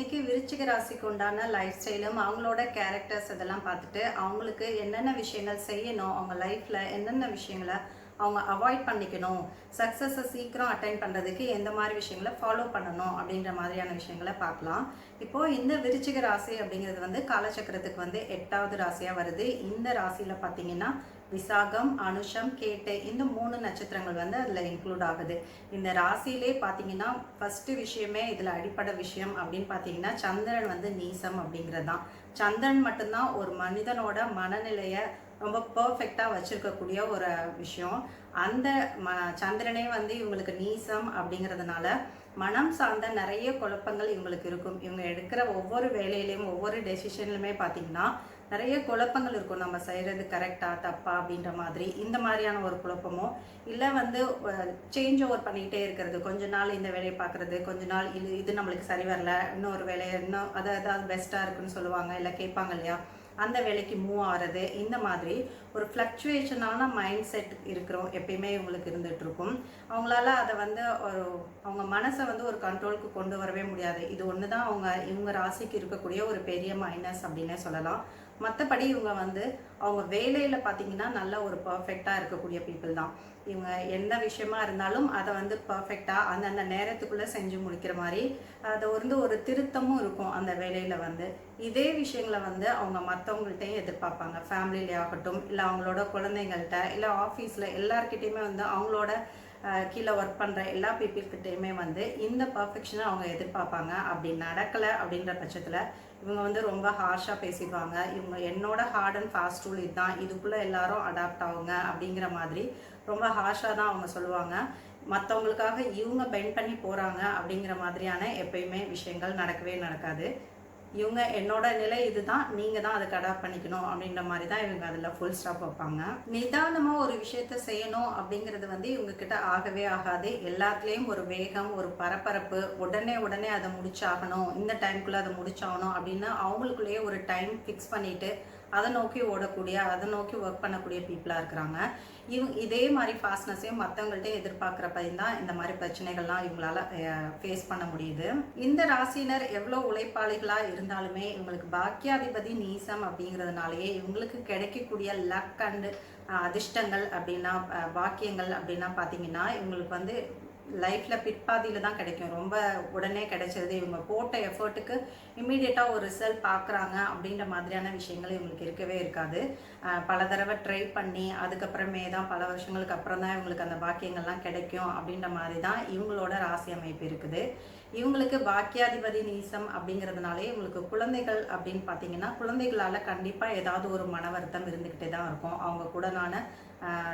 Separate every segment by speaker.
Speaker 1: இன்னைக்கு விருச்சிக ராசிக்கு உண்டான லைஃப் ஸ்டைலும் அவங்களோட கேரக்டர்ஸ் இதெல்லாம் பார்த்துட்டு அவங்களுக்கு என்னென்ன விஷயங்கள் செய்யணும் அவங்க லைஃப்ல என்னென்ன விஷயங்களை அவங்க அவாய்ட் பண்ணிக்கணும் சக்ஸஸை சீக்கிரம் அட்டைன் பண்ணுறதுக்கு எந்த மாதிரி விஷயங்களை ஃபாலோ பண்ணணும் அப்படின்ற மாதிரியான விஷயங்களை பார்க்கலாம். இப்போ இந்த விருச்சிக ராசி அப்படிங்கிறது வந்து காலச்சக்கரத்துக்கு வந்து எட்டாவது ராசியாக வருது. இந்த ராசியில் பார்த்தீங்கன்னா விசாகம் அனுஷம் கேட்டை இந்த மூணு நட்சத்திரங்கள் வந்து அதில் இன்க்ளூட் ஆகுது. இந்த ராசியிலே பார்த்தீங்கன்னா ஃபஸ்ட்டு விஷயமே இதில் அடிப்படை விஷயம் அப்படின்னு பார்த்தீங்கன்னா சந்திரன் வந்து நீசம் அப்படிங்கிறது தான் சந்திரன் மட்டும்தான் ஒரு மனிதனோட மனநிலையை ரொம்ப பர்ஃபெக்டாக வச்சுருக்கக்கூடிய ஒரு விஷயம். அந்த ம சந்திரனே வந்து இவங்களுக்கு நீசம் அப்படிங்கிறதுனால மனம் சார்ந்த நிறைய குழப்பங்கள் இவங்களுக்கு இருக்கும். இவங்க எடுக்கிற ஒவ்வொரு வேலையிலையும் ஒவ்வொரு டெசிஷன்லையுமே பார்த்தீங்கன்னா நிறைய குழப்பங்கள் இருக்கும். நம்ம செய்கிறது கரெக்டாக தப்பா அப்படின்ற மாதிரி. இந்த மாதிரியான ஒரு குழப்பமோ இல்லை வந்து சேஞ்ச் ஓவர் பண்ணிக்கிட்டே இருக்கிறது. கொஞ்ச நாள் இந்த வேலையை பார்க்குறது கொஞ்ச நாள் இது இது நம்மளுக்கு சரி வரல இன்னொரு வேலையை இன்னும் அதை ஏதாவது பெஸ்ட்டாக இருக்குன்னு சொல்லுவாங்க இல்லை கேட்பாங்க இல்லையா? அந்த வேலைக்கு மூவ் ஆகிறது இந்த மாதிரி ஒரு ஃப்ளக்சுவேஷனான மைண்ட் செட் இருக்கிறோம். எப்பயுமே இவங்களுக்கு இருந்துகிட்ருக்கும் அவங்களால அதை வந்து ஒரு அவங்க மனசை வந்து ஒரு கண்ட்ரோலுக்கு கொண்டு வரவே முடியாது. இது ஒன்று தான் அவங்க இவங்க ராசிக்கு இருக்கக்கூடிய ஒரு பெரிய மைனஸ் அப்படின்னே சொல்லலாம். மற்றபடி இவங்க வந்து அவங்க வேலையில் பார்த்தீங்கன்னா நல்ல ஒரு பர்ஃபெக்டாக இருக்கக்கூடிய பீப்புள் தான். இவங்க எந்த விஷயமா இருந்தாலும் அதை வந்து பர்ஃபெக்டாக அந்தந்த நேரத்துக்குள்ளே செஞ்சு முடிக்கிற மாதிரி அதை வந்து ஒரு திருத்தமும் இருக்கும் அந்த வேலையில் வந்து. இதே விஷயங்களை வந்து அவங்க மற்றவங்கள்ட்டையும் எதிர்பார்ப்பாங்க. ஃபேமிலியிலே ஆகட்டும் இல்லை அவங்களோட குழந்தைங்கள்ட்ட இல்லை ஆஃபீஸில் எல்லாருக்கிட்டேயுமே வந்து அவங்களோட கீழே ஒர்க் பண்ணுற எல்லா பீப்புள்கிட்டையுமே வந்து இந்த பர்ஃபெக்ஷனை அவங்க எதிர்பார்ப்பாங்க. அப்படி நடக்கலை அப்படின்ற பட்சத்தில் இவங்க வந்து ரொம்ப ஹார்ஷாக பேசிடுவாங்க. இவங்க என்னோட ஹார்ட் அண்ட் ஃபாஸ்ட் ரூல் இதுதான். இதுக்குள்ளே எல்லாரும் அடாப்ட் ஆகுங்க அப்படிங்கிற மாதிரி ரொம்ப ஹார்ஷாக தான் அவங்க சொல்லுவாங்க. மற்றவங்களுக்காக இவங்க பெண்ட் பண்ணி போகிறாங்க அப்படிங்கிற மாதிரியான எப்பயுமே விஷயங்கள் நடக்கவே நடக்காது. இவங்க என்னோட நிலை இதுதான் நீங்கள் தான் அதை அடாப்ட் பண்ணிக்கணும் அப்படின்ற மாதிரி தான் இவங்க அதில் ஃபுல் ஸ்டாப் வைப்பாங்க. நிதானமாக ஒரு விஷயத்த செய்யணும் அப்படிங்கிறது வந்து இவங்க கிட்ட ஆகவே ஆகாது. எல்லாத்துலேயும் ஒரு வேகம் ஒரு பரபரப்பு உடனே உடனே அதை முடிச்சாகணும் இந்த டைம்குள்ளே அதை முடிச்சாகணும் அப்படின்னு அவங்களுக்குள்ளேயே ஒரு டைம் ஃபிக்ஸ் பண்ணிட்டு அதை நோக்கி ஓடக்கூடிய அதை நோக்கி ஒர்க் பண்ணக்கூடிய பீப்புளாக இருக்கிறாங்க. இவங்க இதே மாதிரி ஃபாஸ்ட்னஸையும் மற்றவங்கள்ட்ட எதிர்பார்க்குறப்ப தான் இந்த மாதிரி பிரச்சனைகள்லாம் இவங்களால ஃபேஸ் பண்ண முடியுது. இந்த ராசியினர் எவ்வளோ உழைப்பாளிகளாக இருந்தாலுமே இவங்களுக்கு பாக்கியாதிபதி நீசம் அப்படிங்கிறதுனாலயே இவங்களுக்கு கிடைக்கக்கூடிய லக் அண்டு அதிர்ஷ்டங்கள் அப்படின்னா பாக்கியங்கள் அப்படின்னா பார்த்தீங்கன்னா இவங்களுக்கு வந்து லைஃப்பில் பிற்பாதியில் தான் கிடைக்கும். ரொம்ப உடனே கிடைச்சது. இவங்க போட்ட எஃபர்ட்டுக்கு இம்மீடியட்டாக ஒரு ரிசல்ட் பார்க்குறாங்க அப்படின்ற மாதிரியான விஷயங்கள் இவங்களுக்கு இருக்கவே இருக்காது. பல தடவை ட்ரை பண்ணி அதுக்கப்புறமே தான் பல வருஷங்களுக்கு அப்புறம் தான் இவங்களுக்கு அந்த பாக்கியங்கள்லாம் கிடைக்கும் அப்படின்ற மாதிரி தான் இவங்களோட ராசி அமைப்பு இருக்குது. இவங்களுக்கு பாக்கியாதிபதி நீசம் அப்படிங்கிறதுனாலே இவங்களுக்கு குழந்தைகள் அப்படின்னு பார்த்தீங்கன்னா குழந்தைகளால் கண்டிப்பாக ஏதாவது ஒரு மன வருத்தம் இருந்துக்கிட்டே தான் இருக்கும். அவங்க கூடனான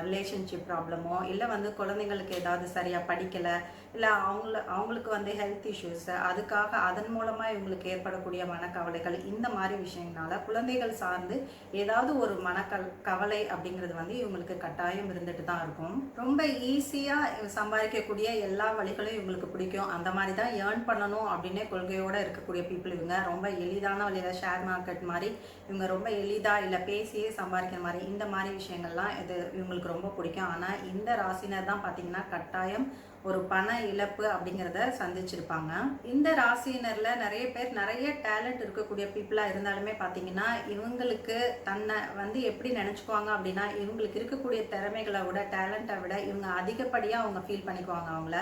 Speaker 1: ரிலேஷன்ஷிப் ப்ராப்ளமோ இல்லை வந்து குழந்தைங்களுக்கு ஏதாவது சரியாக படிக்கலை இல்லை அவங்கள அவங்களுக்கு வந்து ஹெல்த் இஷ்யூஸ் அதுக்காக அதன் மூலமாக இவங்களுக்கு ஏற்படக்கூடிய மனக்கவலைகள் இந்த மாதிரி விஷயங்களால குழந்தைகள் சார்ந்து ஏதாவது ஒரு மனக்கல் கவலை அப்படிங்கிறது வந்து இவங்களுக்கு கட்டாயம் இருந்துட்டு தான் இருக்கும். ரொம்ப ஈஸியாக சம்பாதிக்கக்கூடிய எல்லா வழிகளும் இவங்களுக்கு பிடிக்கும். அந்த மாதிரி தான் ஏர்ன் பண்ணணும் அப்படின்னே கொள்கையோடு இருக்கக்கூடிய பீப்புள் இவங்க. ரொம்ப எளிதான வழியில் ஷேர் மார்க்கெட் மாதிரி இவங்க ரொம்ப எளிதாக இல்லை பேசியே சம்பாதிக்கிற மாதிரி இந்த மாதிரி விஷயங்கள்லாம் இது இவங்களுக்கு ரொம்ப பிடிக்கும். ஆனால் இந்த ராசினர் தான் பார்த்தீங்கன்னா கட்டாயம் ஒரு பண இழப்பு அப்படிங்கிறத சந்திச்சிருப்பாங்க. இந்த ராசியினரில் நிறைய பேர் நிறைய டேலண்ட் இருக்கக்கூடிய பீப்புளாக இருந்தாலுமே பார்த்தீங்கன்னா இவங்களுக்கு தன்னை வந்து எப்படி நினச்சிக்குவாங்க அப்படின்னா இவங்களுக்கு இருக்கக்கூடிய திறமைகளை விட டேலண்ட்டை விட இவங்க அதிகப்படியாக அவங்க ஃபீல் பண்ணிக்குவாங்க அவங்கள.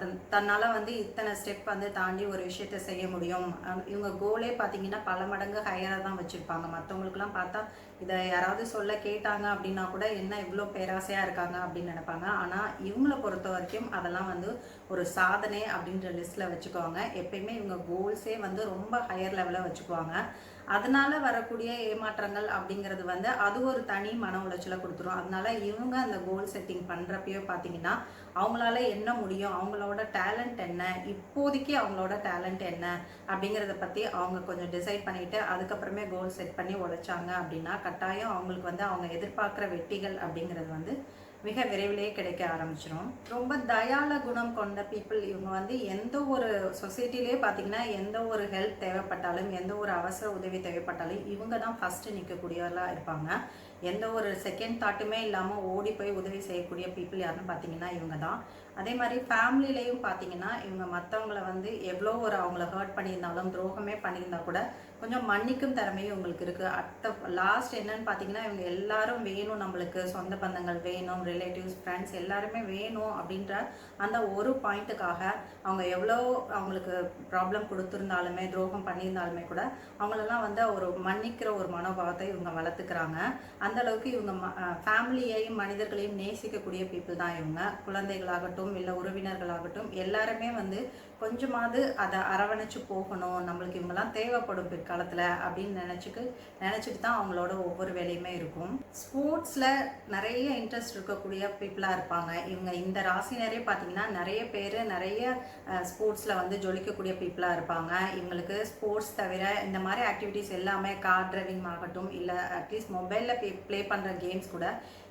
Speaker 1: தன் தன்னால் வந்து இத்தனை ஸ்டெப் வந்து தாண்டி ஒரு விஷயத்த செய்ய முடியும். இவங்க கோலே பார்த்தீங்கன்னா பல மடங்கு ஹையராக தான் வச்சுருப்பாங்க. மற்றவங்களுக்குலாம் பார்த்தா இதை யாராவது சொல்ல கேட்டாங்க அப்படின்னா கூட என்ன இவ்வளோ பேராசையாக இருக்காங்க அப்படின்னு நினைப்பாங்க. ஆனால் இவங்களை பொறுத்த வரைக்கும் அதெல்லாம் வந்து ஒரு சாதனை அப்படின்ற லிஸ்ட்டில் வச்சுக்குவாங்க. எப்பயுமே இவங்க கோல்ஸே வந்து ரொம்ப ஹையர் லெவலில் வச்சுக்குவாங்க. அதனால வரக்கூடிய ஏமாற்றங்கள் அப்படிங்கிறது வந்து அது ஒரு தனி மன உளைச்சலை கொடுத்துரும். அதனால இவங்க அந்த கோல் செட்டிங் பண்ணுறப்பயோ பார்த்தீங்கன்னா அவங்களால என்ன முடியும்? அவங்களோட டேலண்ட் என்ன? இப்போதைக்கு அவங்களோட டேலண்ட் என்ன? அப்படிங்கிறத பற்றி அவங்க கொஞ்சம் டிசைட் பண்ணிட்டு அதுக்கப்புறமே கோல் செட் பண்ணி உழைச்சாங்க அப்படின்னா கட்டாயம் அவங்களுக்கு வந்து அவங்க எதிர்பார்க்குற வெட்டிகள் அப்படிங்கிறது வந்து மிக விரைவிலேயே கிடைக்க ஆரம்பிச்சிடும் ரொம்ப தயால குணம் கொண்ட பீப்புள் இவங்க வந்து எந்த ஒரு சொசைட்டிலே பார்த்தீங்கன்னா எந்த ஒரு ஹெல்ப் தேவைப்பட்டாலும் எந்த ஒரு அவசர உதவி தேவைப்பட்டாலும் இவங்க தான் ஃபஸ்ட்டு நிற்கக்கூடியவர்களாக இருப்பாங்க. எந்த ஒரு செகண்ட் தாட்டுமே இல்லாமல் ஓடி போய் உதவி செய்யக்கூடிய பீப்புள் யாருன்னு பார்த்தீங்கன்னா இவங்க தான். அதே மாதிரி ஃபேமிலியிலையும் பார்த்தீங்கன்னா இவங்க மற்றவங்கள வந்து எவ்வளோ ஒரு அவங்கள ஹர்ட் பண்ணியிருந்தாலும் துரோகமே பண்ணியிருந்தா கூட கொஞ்சம் மன்னிக்கும் திறமையும் உங்களுக்கு இருக்குது அட்ட லாஸ்ட் என்னன்னு பார்த்தீங்கன்னா இவங்க எல்லாரும் வேணும் நம்மளுக்கு. சொந்த பந்தங்கள் வேணும் ரிலேட்டிவ்ஸ் ஃப்ரெண்ட்ஸ் எல்லாருமே வேணும் அப்படின்ற அந்த ஒரு பாயிண்ட்டுக்காக அவங்க எவ்வளோ அவங்களுக்கு ப்ராப்ளம் கொடுத்துருந்தாலுமே துரோகம் பண்ணியிருந்தாலுமே கூட அவங்களெல்லாம் வந்து ஒரு மன்னிக்கிற ஒரு மனோபாவத்தை இவங்க வளர்த்துக்கிறாங்க. அந்தளவுக்கு இவங்க ஃபேமிலியையும் மனிதர்களையும் நேசிக்கக்கூடிய பீப்புள் தான் இவங்க. குழந்தைகளாகட்டும் இல்லை உறவினர்களாகட்டும் எல்லாருமே வந்து கொஞ்சமாவது அதை அரவணைச்சு போகணும் நம்மளுக்கு இவங்கெல்லாம் தேவைப்படும் பிற்காலத்தில் அப்படின்னு நினச்சிக்கு நினச்சிட்டு தான் அவங்களோட ஒவ்வொரு வேலையுமே இருக்கும். ஸ்போர்ட்ஸில் நிறைய இன்ட்ரெஸ்ட் இருக்கக்கூடிய பீப்புளாக இருப்பாங்க. இவங்க இந்த ராசினரே பார்த்தீங்கன்னா நிறைய பேர் நிறைய ஸ்போர்ட்ஸில் வந்து ஜொலிக்கக்கூடிய பீப்புளாக இருப்பாங்க. இவங்களுக்கு ஸ்போர்ட்ஸ் தவிர இந்த மாதிரி ஆக்டிவிட்டீஸ் எல்லாமே கார் டிரைவிங் ஆகட்டும் இல்லை அட்லீஸ்ட் மொபைலில் ப்ளே ப்ளே பண்ணுற கேம்ஸ் கூட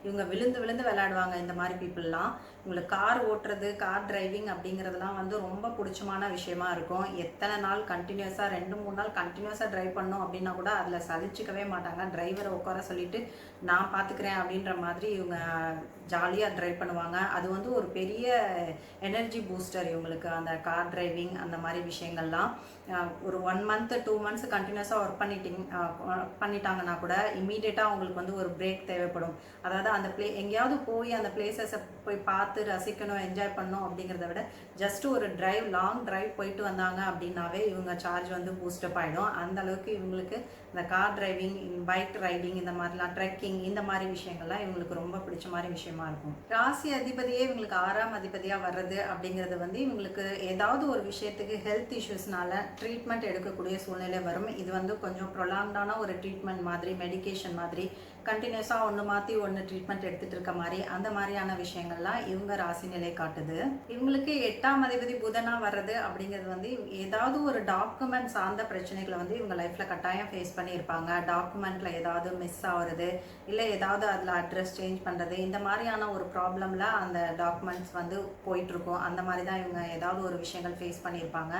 Speaker 1: இவங்க விழுந்து விழுந்து விளையாடுவாங்க இந்த மாதிரி பீப்புளெலாம் இவங்களுக்கு கார் ஓட்டுறது கார் டிரைவிங் அப்படிங்கிறதுலாம் வந்து ரொம்ப பிடிச்சமான விஷயமா இருக்கும். எத்தனை நாள் கண்டினியூஸாக ரெண்டு மூணு நாள் கண்டினியூஸாக டிரைவ் பண்ணோம் அப்படின்னா கூட அதில் சலிச்சிக்கவே மாட்டாங்க. டிரைவரை உட்கார சொல்லிட்டு நான் பார்த்துக்கிறேன் அப்படின்ற மாதிரி இவங்க ஜாலியாக ட்ரைவ் பண்ணுவாங்க. அது வந்து ஒரு பெரிய எனர்ஜி பூஸ்டர் இவங்களுக்கு அந்த கார் டிரைவிங் அந்த மாதிரி விஷயங்கள்லாம். ஒரு ஒன் மந்த் டூ மந்த்ஸ் கண்டினியூஸாக ஒர்க் பண்ணிட்டிங் பண்ணிட்டாங்கன்னா கூட இம்மீடியட்டாக அவங்களுக்கு வந்து ஒரு பிரேக் தேவைப்படும். அதாவது அந்த ப்ளே எங்கேயாவது போய் அந்த பிளேசஸை போய் பார்த்து ரசிக்கணும் என்ஜாய் பண்ணணும் அப்படிங்கிறத விட ஜஸ்ட் ஒரு டிரைவ் லாங் டிரைவ் போயிட்டு வந்தாங்க அப்படின்னாவே இவங்க சார்ஜ் வந்து பூஸ்டப் ஆகிடும் அந்த அளவுக்கு இவங்களுக்கு இந்த கார் டிரைவிங் பைக் ரைடிங் இந்த மாதிரிலாம் ட்ரெக்கிங் இந்த மாதிரி விஷயங்கள்லாம் இவங்களுக்கு ரொம்ப பிடிச்ச மாதிரி விஷயம் இருக்கும். ராசி அதிபதியே இவங்களுக்கு ஆறாம் அதிபதியாக வர்றது அப்படிங்கிறது வந்து இவங்களுக்கு ஏதாவது ஒரு விஷயத்துக்கு ஹெல்த் இஷ்யூஸ்னால ட்ரீட்மெண்ட் எடுக்கக்கூடிய சூழ்நிலை வரும். இது வந்து கொஞ்சம் ப்ரொலாங்டான ஒரு ட்ரீட்மெண்ட் மாதிரி மெடிகேஷன் மாதிரி கண்டினியூஸாக ஒன்று மாற்றி ஒன்று ட்ரீட்மெண்ட் எடுத்துகிட்டு இருக்க மாதிரி அந்த மாதிரியான விஷயங்கள்லாம் இவங்க ராசி நிலை காட்டுது. இவங்களுக்கு எட்டாம் அதிபதி புதனாக வர்றது அப்படிங்கிறது வந்து ஏதாவது ஒரு டாக்குமெண்ட் சார்ந்த பிரச்சனைகளை வந்து இவங்க லைஃப்பில் கட்டாயம் ஃபேஸ் பண்ணியிருப்பாங்க. டாக்குமெண்ட்டில் ஏதாவது மிஸ் ஆகுறது இல்லை ஏதாவது அதில் அட்ரஸ் சேஞ்ச் பண்ணுறது இந்த மாதிரியான ஒரு ப்ராப்ளமில் அந்த டாக்குமெண்ட்ஸ் வந்து போயிட்டுருக்கும். அந்த மாதிரி தான் இவங்க ஏதாவது ஒரு விஷயங்கள் ஃபேஸ் பண்ணியிருப்பாங்க.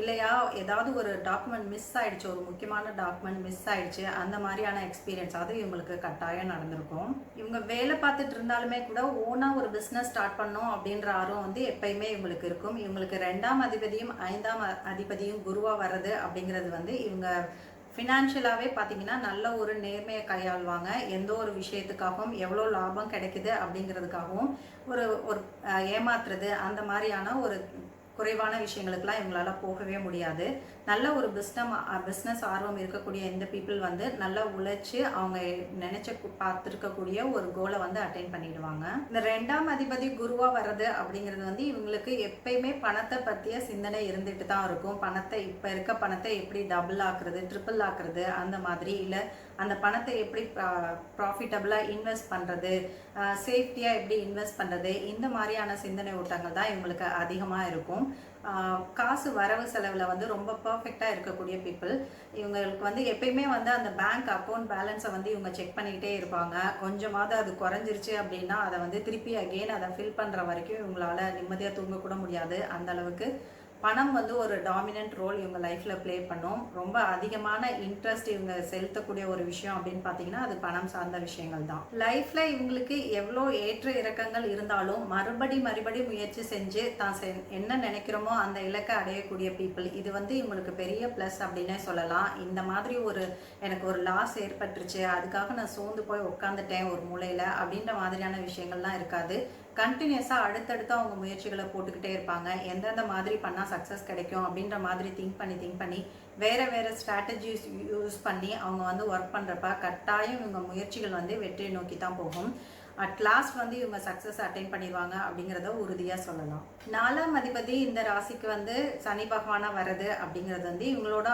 Speaker 1: இல்லையா ஏதாவது ஒரு டாக்குமெண்ட் மிஸ் ஆகிடுச்சு ஒரு முக்கியமான டாக்குமெண்ட் மிஸ் ஆகிடுச்சு அந்த மாதிரியான எக்ஸ்பீரியன்ஸ் அது இவங்களுக்கு கட்டாயம் நடந்திருக்கும். இவங்க வேலை பார்த்துட்டு இருந்தாலுமே கூட ஓனாக ஒரு பிஸ்னஸ் ஸ்டார்ட் பண்ணோம் அப்படின்ற ஆர்வம் வந்து எப்பயுமே இவங்களுக்கு இருக்கும். இவங்களுக்கு ரெண்டாம் அதிபதியும் ஐந்தாம் அதிபதியும் குருவாக வர்றது அப்படிங்கிறது வந்து இவங்க ஃபினான்ஷியலாகவே பார்த்தீங்கன்னா நல்ல ஒரு நேர்மையை கையாள்வாங்க. எந்த ஒரு விஷயத்துக்காகவும் எவ்வளோ லாபம் கிடைக்குது அப்படிங்கிறதுக்காகவும் ஒரு ஒரு ஏமாத்துறது அந்த மாதிரியான ஒரு குறைவான விஷயங்களுக்கெல்லாம் இவங்களால போகவே முடியாது. நல்ல ஒரு பிஸ்னம் பிஸ்னஸ் ஆர்வம் இருக்கக்கூடிய இந்த பீப்புள் வந்து நல்லா உழைச்சி அவங்க நினைச்ச பார்த்துருக்கக்கூடிய ஒரு கோலை வந்து அட்டைன் பண்ணிடுவாங்க. இந்த ரெண்டாம் அதிபதி குருவா வர்றது அப்படிங்கிறது வந்து இவங்களுக்கு எப்பயுமே பணத்தை பற்றிய சிந்தனை இருந்துட்டு தான் இருக்கும். பணத்தை இப்போ இருக்க பணத்தை எப்படி டபுள் ஆக்குறது ட்ரிபிள் ஆக்குறது அந்த மாதிரி இல்லை அந்த பணத்தை எப்படி ப்ராஃபிட்டபுளாக இன்வெஸ்ட் பண்ணுறது சேஃப்டியாக எப்படி இன்வெஸ்ட் பண்ணுறது இந்த மாதிரியான சிந்தனை ஓட்டங்கள் தான் இவங்களுக்கு அதிகமாக இருக்கும். காசு வரவு செலவில் வந்து ரொம்ப பர்ஃபெக்டாக இருக்கக்கூடிய பீப்புள் இவங்களுக்கு வந்து எப்பயுமே வந்து அந்த பேங்க் அக்கௌண்ட் பேலன்ஸை வந்து இவங்க செக் பண்ணிக்கிட்டே இருப்பாங்க. கொஞ்சமாவது அது குறைஞ்சிருச்சு அப்படின்னா அதை வந்து திருப்பி அகெயின் அதை ஃபில் பண்ணுற வரைக்கும் இவங்களால நிம்மதியாக தூங்கக்கூட முடியாது. அந்த அளவுக்கு பணம் வந்து ஒரு டாமினன்ட் ரோல் இவங்க லைஃப்பில் ப்ளே பண்ணும். ரொம்ப அதிகமான இன்ட்ரெஸ்ட் இவங்க செலுத்தக்கூடிய ஒரு விஷயம் அப்படின்னு பார்த்தீங்கன்னா அது பணம் சார்ந்த விஷயங்கள் தான். லைஃப்பில் இவங்களுக்கு எவ்வளோ ஏற்ற இறக்கங்கள் இருந்தாலும் மறுபடி மறுபடி முயற்சி செஞ்சு தான் செ- என்ன நினைக்கிறோமோ அந்த இலக்கை அடையக்கூடிய பீப்புள் இது வந்து இவங்களுக்கு பெரிய ப்ளஸ் அப்படின்னே சொல்லலாம். இந்த மாதிரி ஒரு எனக்கு ஒரு லாஸ் ஏற்பட்டுருச்சு அதுக்காக நான் சோர்ந்து போய் உட்காந்துட்டேன் ஒரு மூலையில் அப்படின்ற மாதிரியான விஷயங்கள்லாம் இருக்காது. கண்டினியூஸாக அடுத்தடுத்து அவங்க முயற்சிகளை போட்டுக்கிட்டே இருப்பாங்க. எந்தெந்த மாதிரி பண்ணால் சக்ஸஸ் கிடைக்கும் அப்படின்ற மாதிரி திங்க் பண்ணி திங்க் பண்ணி வேறு வேறு ஸ்ட்ராட்டஜிஸ் யூஸ் பண்ணி அவங்க வந்து ஒர்க் பண்ணுறப்ப கட்டாயம் இவங்க முயற்சிகள் வந்து வெற்றியை நோக்கி தான் போகும். அட் லாஸ்ட் வந்து இவங்க சக்ஸஸ் அட்டைன் பண்ணிடுவாங்க அப்படிங்கிறத உறுதியாக சொல்லலாம். நாலாம் அதிபதி இந்த ராசிக்கு வந்து சனி பகவானாக வர்றது அப்படிங்கிறது வந்து இவங்களோட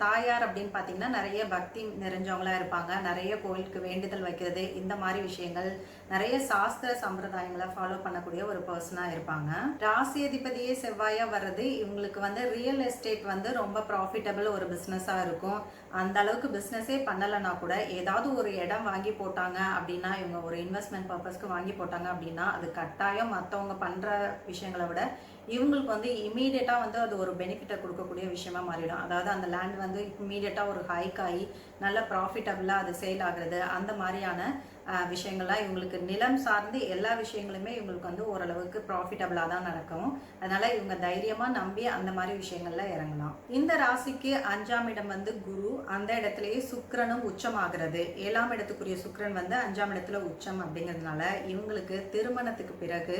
Speaker 1: தாயார் அப்படின்னு பார்த்தீங்கன்னா நிறைய பக்தி நிறைஞ்சவங்களா இருப்பாங்க. நிறைய கோயிலுக்கு வேண்டுதல் வைக்கிறது இந்த மாதிரி விஷயங்கள் நிறைய சாஸ்திர சம்பிரதாயங்களை ஃபாலோ பண்ணக்கூடிய ஒரு பர்சனாக இருப்பாங்க. ராசி அதிபதியே செவ்வாயாக வர்றது இவங்களுக்கு வந்து ரியல் எஸ்டேட் வந்து ரொம்ப ப்ராஃபிட்டபிள் ஒரு பிஸ்னஸாக இருக்கும். அந்த அளவுக்கு பிஸ்னஸே பண்ணலைன்னா கூட ஏதாவது ஒரு இடம் வாங்கி போட்டாங்க அப்படின்னா இவங்க ஒரு இன்வெஸ்ட்மெண்ட் பர்பஸ்க்கு வாங்கி போட்டாங்க அப்படின்னா அது கட்டாயம் மற்றவங்க பண்ணுற விஷயங்களை விட இவங்களுக்கு வந்து இமீடியட்டாக வந்து அது ஒரு பெனிஃபிட்டை கொடுக்கக்கூடிய விஷயமா மாறிடும். அதாவது அந்த லேண்ட் வந்து இமீடியட்டாக ஒரு ஹைக் ஆகி நல்ல ப்ராஃபிட்டபுளாக அது சேல் ஆகுறது அந்த மாதிரியான விஷயங்கள்லாம் இவங்களுக்கு நிலம் சார்ந்து எல்லா விஷயங்களுமே இவங்களுக்கு வந்து ஓரளவுக்கு ப்ராஃபிட்டபுளாக தான் நடக்கும். அதனால இவங்க தைரியமாக நம்பி அந்த மாதிரி விஷயங்களில் இறங்கலாம். இந்த ராசிக்கு அஞ்சாம் இடம் வந்து குரு. அந்த இடத்துலயே சுக்கிரனும் உச்சமாகிறது. ஏழாம் இடத்துக்குரிய சுக்கரன் வந்து அஞ்சாம் இடத்துல உச்சம் அப்படிங்கிறதுனால இவங்களுக்கு திருமணத்துக்கு பிறகு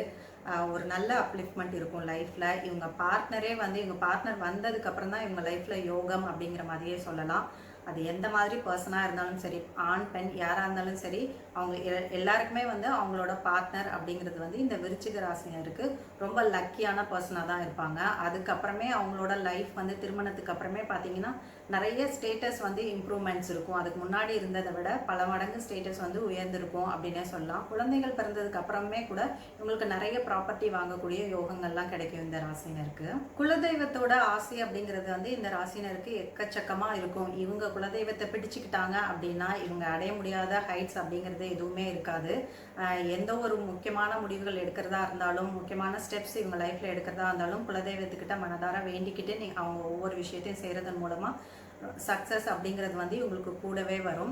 Speaker 1: ஒரு நல்ல அப்லிஃப்ட்மெண்ட் இருக்கும் லைஃப்பில் இவங்க பார்ட்னரே வந்து இவங்க பார்ட்னர் வந்ததுக்கப்புறம் தான் இவங்க லைஃப்பில் யோகம் அப்படிங்கிற மாதிரியே சொல்லலாம். அது எந்த மாதிரி பர்சனாக இருந்தாலும் சரி ஆண் பெண் யாராக இருந்தாலும் சரி அவங்க எல்லாருக்குமே வந்து அவங்களோட பார்ட்னர் அப்படிங்கிறது வந்து இந்த விருச்சிக ராசினருக்கு ரொம்ப லக்கியான பர்சனாக தான் இருப்பாங்க. அதுக்கப்புறமே அவங்களோட லைஃப் வந்து திருமணத்துக்கு அப்புறமே பார்த்தீங்கன்னா நிறைய ஸ்டேட்டஸ் வந்து இம்ப்ரூவ்மெண்ட்ஸ் இருக்கும். அதுக்கு முன்னாடி இருந்ததை விட பல மடங்கு ஸ்டேட்டஸ் வந்து உயர்ந்திருக்கும் அப்படின்னே சொல்லலாம். குழந்தைகள் பிறந்ததுக்கு அப்புறமே கூட இவங்களுக்கு நிறைய ப்ராப்பர்ட்டி வாங்கக்கூடிய யோகங்கள்லாம் கிடைக்கும் இந்த ராசினருக்கு குலதெய்வத்தோட ஆசை அப்படிங்கிறது வந்து இந்த ராசினருக்கு எக்கச்சக்கமாக இருக்கும். இவங்க குலதெய்வத்தை பிடிச்சுக்கிட்டாங்க அப்படின்னா இவங்க அடைய முடியாத ஹைட்ஸ் அப்படிங்கிறது எதுவுமே இருக்காது. எந்த ஒரு முக்கியமான முடிவுகள் எடுக்கிறதா இருந்தாலும் முக்கியமான ஸ்டெப்ஸ் இவங்க லைஃப்பில் எடுக்கிறதா இருந்தாலும் குலதெய்வத்துக்கிட்ட மனதார வேண்டிக்கிட்டு நீ அவங்க ஒவ்வொரு விஷயத்தையும் செய்கிறதன் மூலமாக சக்ஸஸ் அப்படிங்கிறது வந்து இவங்களுக்கு கூடவே வரும்.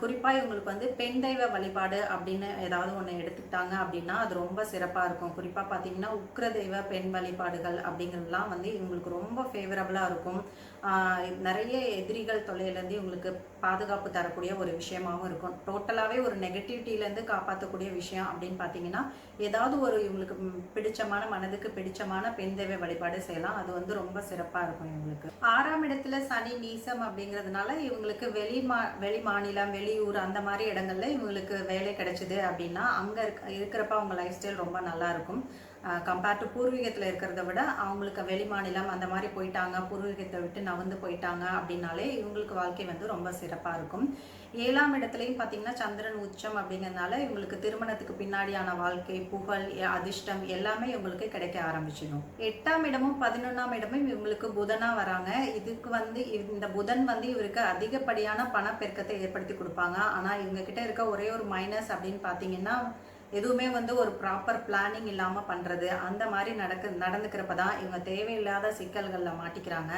Speaker 1: குறிப்பாக இவங்களுக்கு வந்து பெண் தெய்வ வழிபாடு அப்படின்னு ஏதாவது ஒன்று எடுத்துக்கிட்டாங்க அப்படின்னா அது ரொம்ப சிறப்பாக இருக்கும். குறிப்பாக பார்த்தீங்கன்னா உக்ர தெய்வ பெண் வழிபாடுகள் அப்படிங்கிறதுலாம் வந்து இவங்களுக்கு ரொம்ப ஃபேவரபுளாக இருக்கும். நிறைய எதிரிகள் தொல்லையிலேருந்து இவங்களுக்கு பாதுகாப்பு தரக்கூடிய ஒரு விஷயமாகவும் இருக்கும். டோட்டலாகவே ஒரு நெகட்டிவிட்டியிலேருந்து காப்பாற்றக்கூடிய விஷயம் அப்படின்னு பார்த்தீங்கன்னா ஏதாவது ஒரு இவங்களுக்கு பிடிச்சமான மனதுக்கு பிடிச்சமான பெண் தேவை வழிபாடு செய்யலாம். அது வந்து ரொம்ப சிறப்பாக இருக்கும் இவங்களுக்கு. ஆறாம் இடத்துல சனி நீசம் அப்படிங்கிறதுனால இவங்களுக்கு வெளி மா வெளி மாநிலம் வெளியூர் அந்த மாதிரி இடங்கள்ல இவங்களுக்கு வேலை கிடைச்சிது அப்படின்னா அங்கே இருக்க இருக்கிறப்ப அவங்க லைஃப் ஸ்டைல் ரொம்ப நல்லா இருக்கும் கம்பேர்ட் டு பூர்வீகத்தில் இருக்கிறத விட அவங்களுக்கு வெளி மாநிலம் அந்த மாதிரி போயிட்டாங்க பூர்வீகத்தை விட்டு நவந்து போயிட்டாங்க அப்படின்னாலே இவங்களுக்கு வாழ்க்கை வந்து ரொம்ப சிறப்பாக இருக்கும். ஏழாம் இடத்துலையும் பார்த்தீங்கன்னா சந்திரன் உச்சம் அப்படிங்கிறதுனால இவங்களுக்கு திருமணத்துக்கு பின்னாடியான வாழ்க்கை புகழ் அதிர்ஷ்டம் எல்லாமே இவங்களுக்கு கிடைக்க ஆரம்பிச்சிடும். எட்டாம் இடமும் பதினொன்றாம் இடமும் இவங்களுக்கு புதனாக வராங்க. இதுக்கு வந்து இந்த புதன் வந்து இவருக்கு அதிகப்படியான பணப்பெருக்கத்தை ஏற்படுத்தி கொடுப்பாங்க. ஆனால் இவங்க கிட்ட இருக்க ஒரே ஒரு மைனஸ் அப்படின்னு பார்த்தீங்கன்னா எதுவுமே வந்து ஒரு ப்ராப்பர் பிளானிங் இல்லாமல் பண்ணுறது அந்த மாதிரி நடக்கு நடந்துக்கிறப்ப தான் இவங்க தேவையில்லாத சிக்கல்களில் மாட்டிக்கிறாங்க.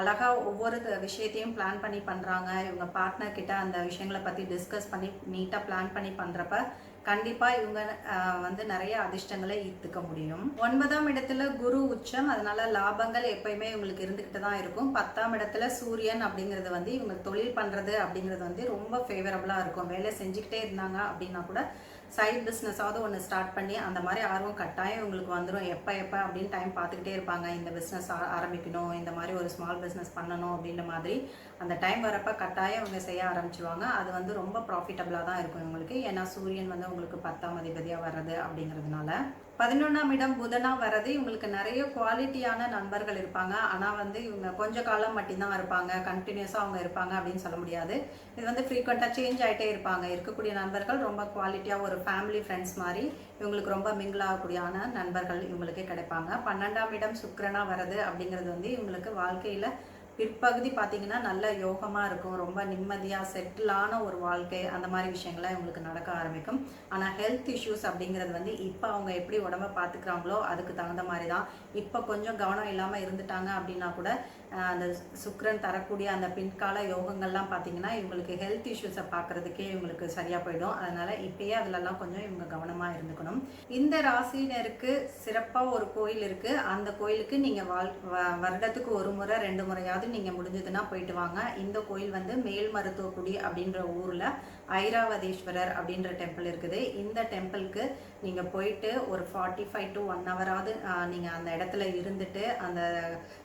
Speaker 1: அழகா ஒவ்வொரு விஷயத்தையும் பிளான் பண்ணி பண்ணுறாங்க இவங்க பார்ட்னர் கிட்ட அந்த விஷயங்களை பற்றி டிஸ்கஸ் பண்ணி நீட்டாக பிளான் பண்ணி பண்ணுறப்ப கண்டிப்பாக இவங்க வந்து நிறைய அதிர்ஷ்டங்களை ஈர்த்துக்க முடியும். ஒன்பதாம் இடத்துல குரு உச்சம். அதனால லாபங்கள் எப்பயுமே இவங்களுக்கு இருந்துக்கிட்டு தான் இருக்கும். பத்தாம் இடத்துல சூரியன் அப்படிங்கிறது வந்து இவங்க தொழில் பண்ணுறது அப்படிங்கிறது வந்து ரொம்ப ஃபேவரபுளாக இருக்கும். வேலை செஞ்சுக்கிட்டே இருந்தாங்க அப்படின்னா கூட சைட் பிஸ்னஸாவது ஒன்று ஸ்டார்ட் பண்ணி அந்த மாதிரி ஆர்வம் கட்டாயம் இவங்களுக்கு வந்துடும் எப்போ எப்போ அப்படின்னு டைம் பார்த்துக்கிட்டே இருப்பாங்க. இந்த பிஸ்னஸ் ஆரம்பிக்கணும். இந்த மாதிரி ஒரு ஸ்மால் பிஸ்னஸ் பண்ணணும் அப்படின்ற மாதிரி. அந்த டைம் வரப்போ கட்டாயம் இவங்க செய்ய ஆரம்பிச்சிருவாங்க. அது வந்து ரொம்ப ப்ராஃபிட்டபுளாக தான் இருக்கும் இவங்களுக்கு. ஏன்னா சூரியன் வந்து உங்களுக்கு பத்தாம் அதிபதியாக வர்றது அப்படிங்கிறதுனால. பதினொன்றாம் இடம் புதனாக வர்றது இவங்களுக்கு நிறைய குவாலிட்டியான நண்பர்கள் இருப்பாங்க. ஆனால் வந்து இவங்க கொஞ்ச காலம் மட்டும்தான் இருப்பாங்க. கண்டினியூஸாக அவங்க இருப்பாங்க அப்படின்னு சொல்ல முடியாது. இது வந்து ஃப்ரீக்வெண்ட்டாக சேஞ்ச் ஆகிட்டே இருப்பாங்க. இருக்கக்கூடிய நண்பர்கள் ரொம்ப குவாலிட்டியாக ஒரு ஃபேமிலி ஃப்ரெண்ட்ஸ் மாதிரி இவங்களுக்கு ரொம்ப மிங்கிள் ஆகக்கூடியான நண்பர்கள் இவங்களுக்கே கிடைப்பாங்க. பன்னெண்டாம் இடம் சுக்கரனாக வர்றது அப்படிங்கிறது வந்து இவங்களுக்கு வாழ்க்கையில் பிற்பகுதி பார்த்தீங்கன்னா நல்ல யோகமாக இருக்கும். ரொம்ப நிம்மதியாக செட்டிலான ஒரு வாழ்க்கை அந்த மாதிரி விஷயங்கள்லாம் இவங்களுக்கு நடக்க ஆரம்பிக்கும். ஆனால் ஹெல்த் இஷ்யூஸ் அப்படிங்கிறது வந்து இப்போ அவங்க எப்படி உடம்ப பார்த்துக்கிறாங்களோ அதுக்கு தகுந்த மாதிரி தான் இப்போ கொஞ்சம் கவனம் இல்லாமல் இருந்துட்டாங்க அப்படின்னா கூட அந்த சுக்கரன் தரக்கூடிய அந்த பின்கால யோகங்கள்லாம் பார்த்தீங்கன்னா இவங்களுக்கு ஹெல்த் இஷ்யூஸை பார்க்கறதுக்கே இவங்களுக்கு சரியாக போயிடும். அதனால் இப்பயே அதிலெல்லாம் கொஞ்சம் இவங்க கவனமாக இருந்துக்கணும். இந்த ராசினருக்கு சிறப்பாக ஒரு கோயில் இருக்குது அந்த கோயிலுக்கு நீங்கள் வாழ் வ- வருடத்துக்கு ஒரு முறை ரெண்டு முறையாவது நீங்கள் முடிஞ்சதுன்னா போயிட்டு வாங்க. இந்த கோயில் வந்து மேல்மருத்துவக்குடி அப்படின்ற ஊரில் ஐராவதீஸ்வரர் அப்படின்ற டெம்பிள் இருக்குது. இந்த டெம்பிளுக்கு நீங்கள் போயிட்டு ஒரு ஃபார்ட்டி ஃபைவ் டு ஒன் ஹவராவது நீங்கள் அந்த இடத்துல இருந்துட்டு அந்த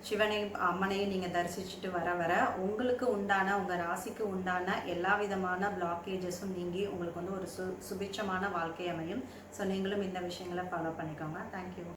Speaker 1: சிவனையும் அம்மனையும் நீங்கள் தரிசிச்சுட்டு வர வர உங்களுக்கு உண்டான உங்கள் ராசிக்கு உண்டான எல்லா விதமான பிளாக்கேஜஸும் நீங்கி உங்களுக்கு வந்து ஒரு சு சுபிட்சமான வாழ்க்கை அமையும். ஸோ நீங்களும் இந்த விஷயங்களை ஃபாலோ பண்ணிக்கோங்க. தேங்க்யூ